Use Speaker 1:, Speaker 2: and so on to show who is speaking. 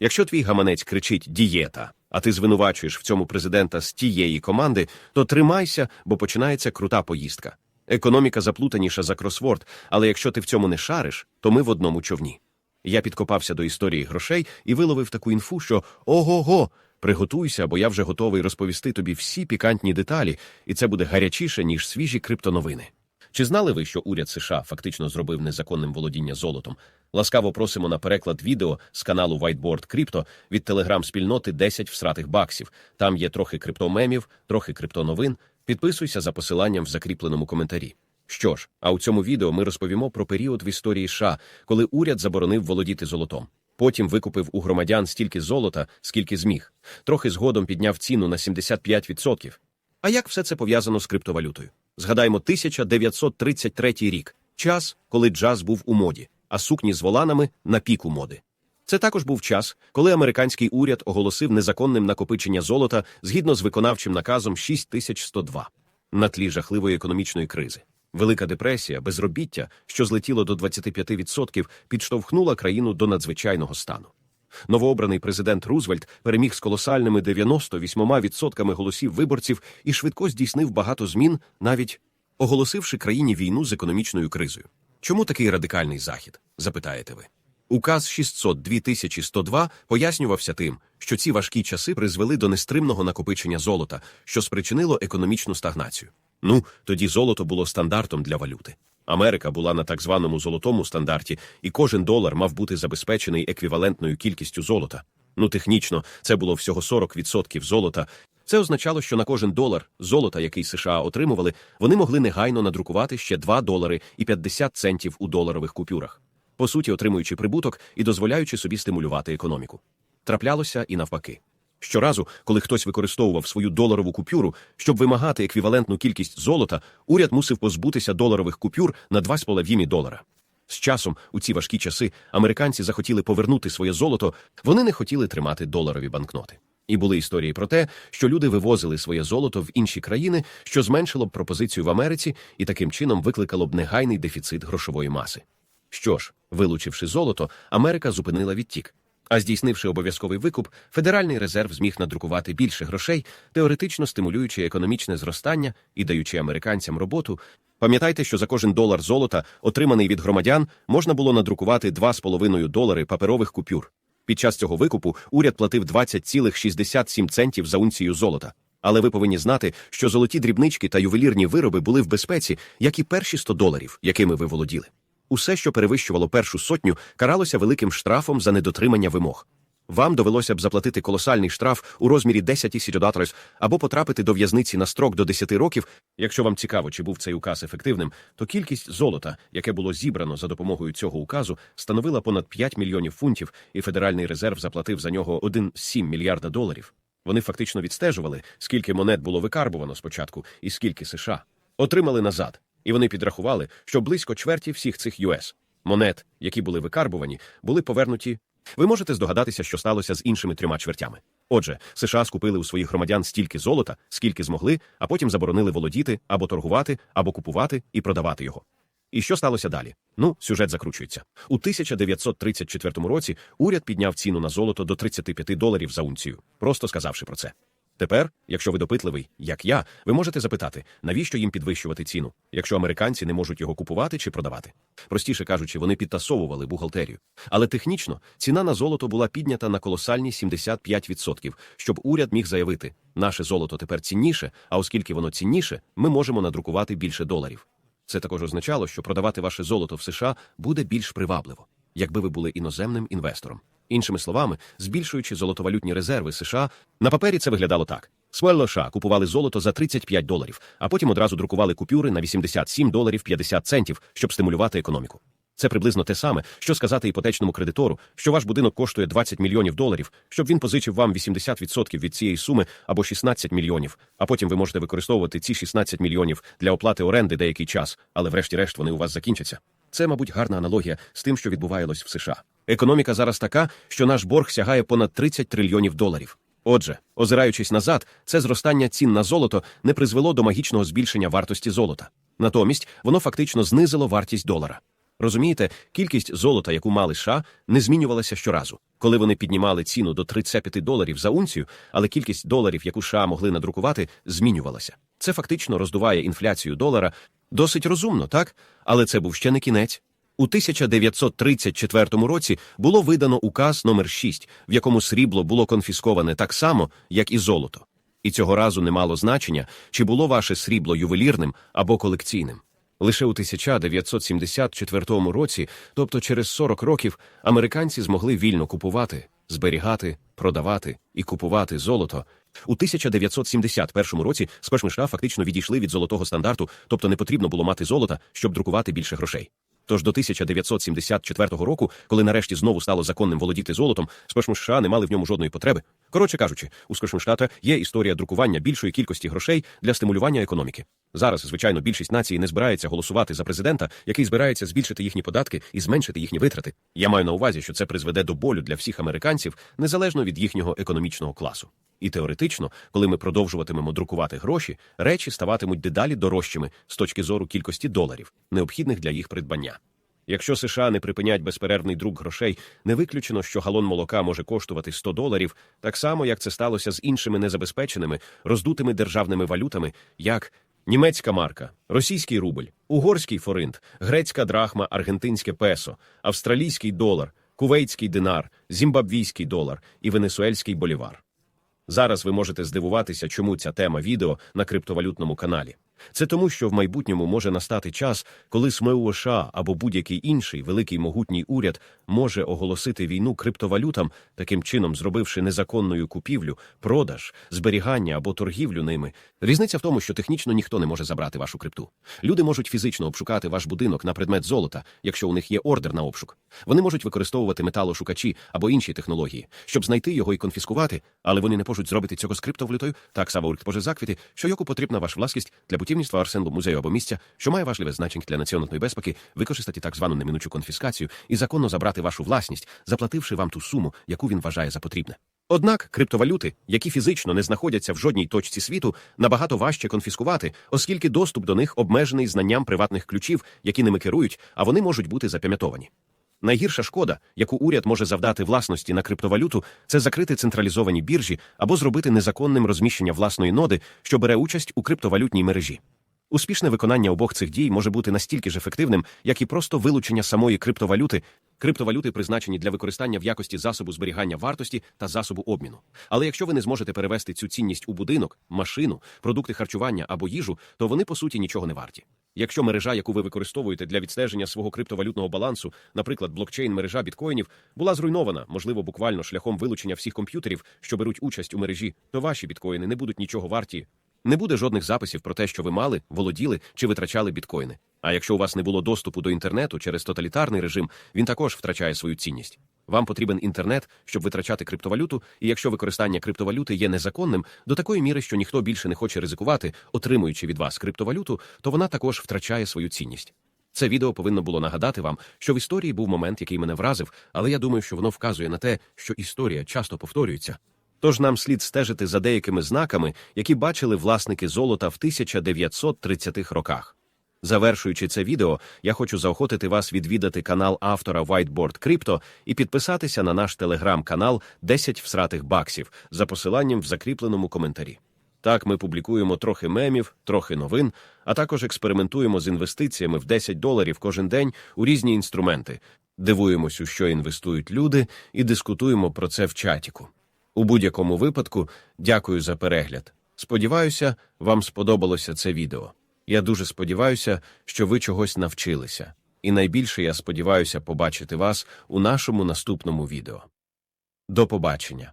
Speaker 1: Якщо твій гаманець кричить дієта, а ти звинувачуєш в цьому президента з тієї команди, то тримайся, бо починається крута поїздка. Економіка заплутаніша за кросворд, але якщо ти в цьому не шариш, то ми в одному човні. Я підкопався до історії грошей і виловив таку інфу, що ого-го, приготуйся, бо я вже готовий розповісти тобі всі пікантні деталі, і це буде гарячіше, ніж свіжі криптоновини. Чи знали ви, що уряд США фактично зробив незаконним володіння золотом? Ласкаво просимо на переклад відео з каналу Whiteboard Crypto від телеграм-спільноти 10 всратих баксів. Там є трохи криптомемів, трохи криптоновин. Підписуйся за посиланням в закріпленому коментарі. Що ж, а у цьому відео ми розповімо про період в історії США, коли уряд заборонив володіти золотом. Потім викупив у громадян стільки золота, скільки зміг. Трохи згодом підняв ціну на 75%. А як все це пов'язано з криптовалютою? Згадаймо 1933 рік, час, коли джаз був у моді, а сукні з воланами на піку моди. Це також був час, коли американський уряд оголосив незаконним накопичення золота згідно з виконавчим наказом 6102 на тлі жахливої економічної кризи. Велика депресія, безробіття, що злетіло до 25%, підштовхнула країну до надзвичайного стану. Новообраний президент Рузвельт переміг з колосальними 98% голосів виборців і швидко здійснив багато змін, навіть оголосивши країні війну з економічною кризою. Чому такий радикальний захід? запитаєте ви. Указ 600 2102 пояснювався тим, що ці важкі часи призвели до нестримного накопичення золота, що спричинило економічну стагнацію. Ну, тоді золото було стандартом для валюти. Америка була на так званому золотому стандарті, і кожен долар мав бути забезпечений еквівалентною кількістю золота. Ну, технічно, це було всього 40% золота. Це означало, що на кожен долар золота, який США отримували, вони могли негайно надрукувати ще 2 долари і 50 центів у доларових купюрах, по суті, отримуючи прибуток і дозволяючи собі стимулювати економіку. Траплялося і навпаки. Щоразу, коли хтось використовував свою доларову купюру, щоб вимагати еквівалентну кількість золота, уряд мусив позбутися доларових купюр на 2,5 долара. З часом, у ці важкі часи, американці захотіли повернути своє золото, вони не хотіли тримати доларові банкноти. І були історії про те, що люди вивозили своє золото в інші країни, що зменшило б пропозицію в Америці і таким чином викликало б негайний дефіцит грошової маси. Що ж, вилучивши золото, Америка зупинила відтік. А здійснивши обов'язковий викуп, Федеральний резерв зміг надрукувати більше грошей, теоретично стимулюючи економічне зростання і даючи американцям роботу. Пам'ятайте, що за кожен долар золота, отриманий від громадян, можна було надрукувати 2,5 долари паперових купюр. Під час цього викупу уряд платив 20,67 центів за унцію золота. Але ви повинні знати, що золоті дрібнички та ювелірні вироби були в безпеці, як і перші 100 доларів, якими ви володіли. Усе, що перевищувало першу сотню, каралося великим штрафом за недотримання вимог. Вам довелося б заплатити колосальний штраф у розмірі 10 тисяч доларів або потрапити до в'язниці на строк до 10 років. Якщо вам цікаво, чи був цей указ ефективним, то кількість золота, яке було зібрано за допомогою цього указу, становила понад 5 мільйонів фунтів, і Федеральний резерв заплатив за нього 1,7 мільярда доларів. Вони фактично відстежували, скільки монет було викарбувано спочатку і скільки США отримали назад. І вони підрахували, що близько чверті всіх цих US монет, які були викарбувані, були повернуті. Ви можете здогадатися, що сталося з іншими трьома чвертями. Отже, США скупили у своїх громадян стільки золота, скільки змогли, а потім заборонили володіти або торгувати, або купувати і продавати його. І що сталося далі? Ну, сюжет закручується. У 1934 році уряд підняв ціну на золото до 35 доларів за унцію, просто сказавши про це. Тепер, якщо ви допитливий, як я, ви можете запитати, навіщо їм підвищувати ціну, якщо американці не можуть його купувати чи продавати. Простіше кажучи, вони підтасовували бухгалтерію. Але технічно ціна на золото була піднята на колосальні 75%, щоб уряд міг заявити, наше золото тепер цінніше, а оскільки воно цінніше, ми можемо надрукувати більше доларів. Це також означало, що продавати ваше золото в США буде більш привабливо, якби ви були іноземним інвестором. Іншими словами, збільшуючи золотовалютні резерви США, на папері це виглядало так: США купували золото за 35 доларів, а потім одразу друкували купюри на 87 доларів 50 центів, щоб стимулювати економіку. Це приблизно те саме, що сказати іпотечному кредитору, що ваш будинок коштує 20 мільйонів доларів, щоб він позичив вам 80% від цієї суми або 16 мільйонів, а потім ви можете використовувати ці 16 мільйонів для оплати оренди деякий час, але врешті-решт вони у вас закінчаться. Це, мабуть, гарна аналогія з тим, що відбувалось в США. Економіка зараз така, що наш борг сягає понад 30 трильйонів доларів. Отже, озираючись назад, це зростання цін на золото не призвело до магічного збільшення вартості золота. Натомість воно фактично знизило вартість долара. Розумієте, кількість золота, яку мали США, не змінювалася щоразу. Коли вони піднімали ціну до 35 доларів за унцію, але кількість доларів, яку США могли надрукувати, змінювалася. Це фактично роздуває інфляцію долара досить розумно, так? Але це був ще не кінець. У 1934 році було видано указ номер 6, в якому срібло було конфісковане так само, як і золото. І цього разу не мало значення, чи було ваше срібло ювелірним або колекційним. Лише у 1974 році, тобто через 40 років, американці змогли вільно купувати, зберігати, продавати і купувати золото. У 1971 році спершу фактично відійшли від золотого стандарту, тобто не потрібно було мати золота, щоб друкувати більше грошей. Тож до 1974 року, коли нарешті знову стало законним володіти золотом, спершу США не мали в ньому жодної потреби. Коротше кажучи, у Спершу штата є історія друкування більшої кількості грошей для стимулювання економіки. Зараз, звичайно, більшість нації не збирається голосувати за президента, який збирається збільшити їхні податки і зменшити їхні витрати. Я маю на увазі, що це призведе до болю для всіх американців незалежно від їхнього економічного класу. І теоретично, коли ми продовжуватимемо друкувати гроші, речі ставатимуть дедалі дорожчими з точки зору кількості доларів, необхідних для їх придбання. Якщо США не припинять безперервний друк грошей, не виключено, що галон молока може коштувати 100 доларів, так само як це сталося з іншими незабезпеченими, роздутими державними валютами, як німецька марка, російський рубль, угорський форинт, грецька драхма, аргентинське песо, австралійський долар, кувейтський динар, зімбабвійський долар і венесуельський болівар. Зараз ви можете здивуватися, чому ця тема відео на криптовалютному каналі. Це тому, що в майбутньому може настати час, коли СМУ США або будь-який інший великий могутній уряд може оголосити війну криптовалютам, таким чином зробивши незаконною купівлю, продаж, зберігання або торгівлю ними. Різниця в тому, що технічно ніхто не може забрати вашу крипту. Люди можуть фізично обшукати ваш будинок на предмет золота, якщо у них є ордер на обшук. Вони можуть використовувати металошукачі або інші технології, щоб знайти його і конфіскувати, але вони не можуть зробити цього з криптовалютою. Так само уряд може заквіти, що яку потрібна ваша власність для будівництва арсеналу музею або місця, що має важливе значення для національної безпеки, використати так звану неминучу конфіскацію і законно забрати вашу власність, заплативши вам ту суму, яку він вважає за потрібне. Однак криптовалюти, які фізично не знаходяться в жодній точці світу, набагато важче конфіскувати, оскільки доступ до них обмежений знанням приватних ключів, які ними керують, а вони можуть бути запам'ятовані. Найгірша шкода, яку уряд може завдати власності на криптовалюту, це закрити централізовані біржі або зробити незаконним розміщення власної ноди, що бере участь у криптовалютній мережі. Успішне виконання обох цих дій може бути настільки ж ефективним, як і просто вилучення самої криптовалюти. Криптовалюти призначені для використання в якості засобу зберігання вартості та засобу обміну. Але якщо ви не зможете перевести цю цінність у будинок, машину, продукти харчування або їжу, то вони по суті нічого не варті. Якщо мережа, яку ви використовуєте для відстеження свого криптовалютного балансу, наприклад, блокчейн мережа біткоїнів, була зруйнована, можливо, буквально шляхом вилучення всіх комп'ютерів, що беруть участь у мережі, то ваші біткоїни не будуть нічого варті. Не буде жодних записів про те, що ви мали, володіли чи витрачали біткоїни. А якщо у вас не було доступу до інтернету через тоталітарний режим, він також втрачає свою цінність. Вам потрібен інтернет, щоб витрачати криптовалюту, і якщо використання криптовалюти є незаконним, до такої міри, що ніхто більше не хоче ризикувати, отримуючи від вас криптовалюту, то вона також втрачає свою цінність. Це відео повинно було нагадати вам, що в історії був момент, який мене вразив, але я думаю, що воно вказує на те, що історія часто повторюється. Тож нам слід стежити за деякими знаками, які бачили власники золота в 1930-х роках. Завершуючи це відео, я хочу заохотити вас відвідати канал автора Whiteboard Crypto і підписатися на наш телеграм-канал «10 всратих баксів за посиланням в закріпленому коментарі. Так, ми публікуємо трохи мемів, трохи новин, а також експериментуємо з інвестиціями в 10 доларів кожен день у різні інструменти, дивуємось, у що інвестують люди, і дискутуємо про це в чатіку. У будь-якому випадку, дякую за перегляд. Сподіваюся, вам сподобалося це відео. Я дуже сподіваюся, що ви чогось навчилися. І найбільше я сподіваюся побачити вас у нашому наступному відео. До побачення!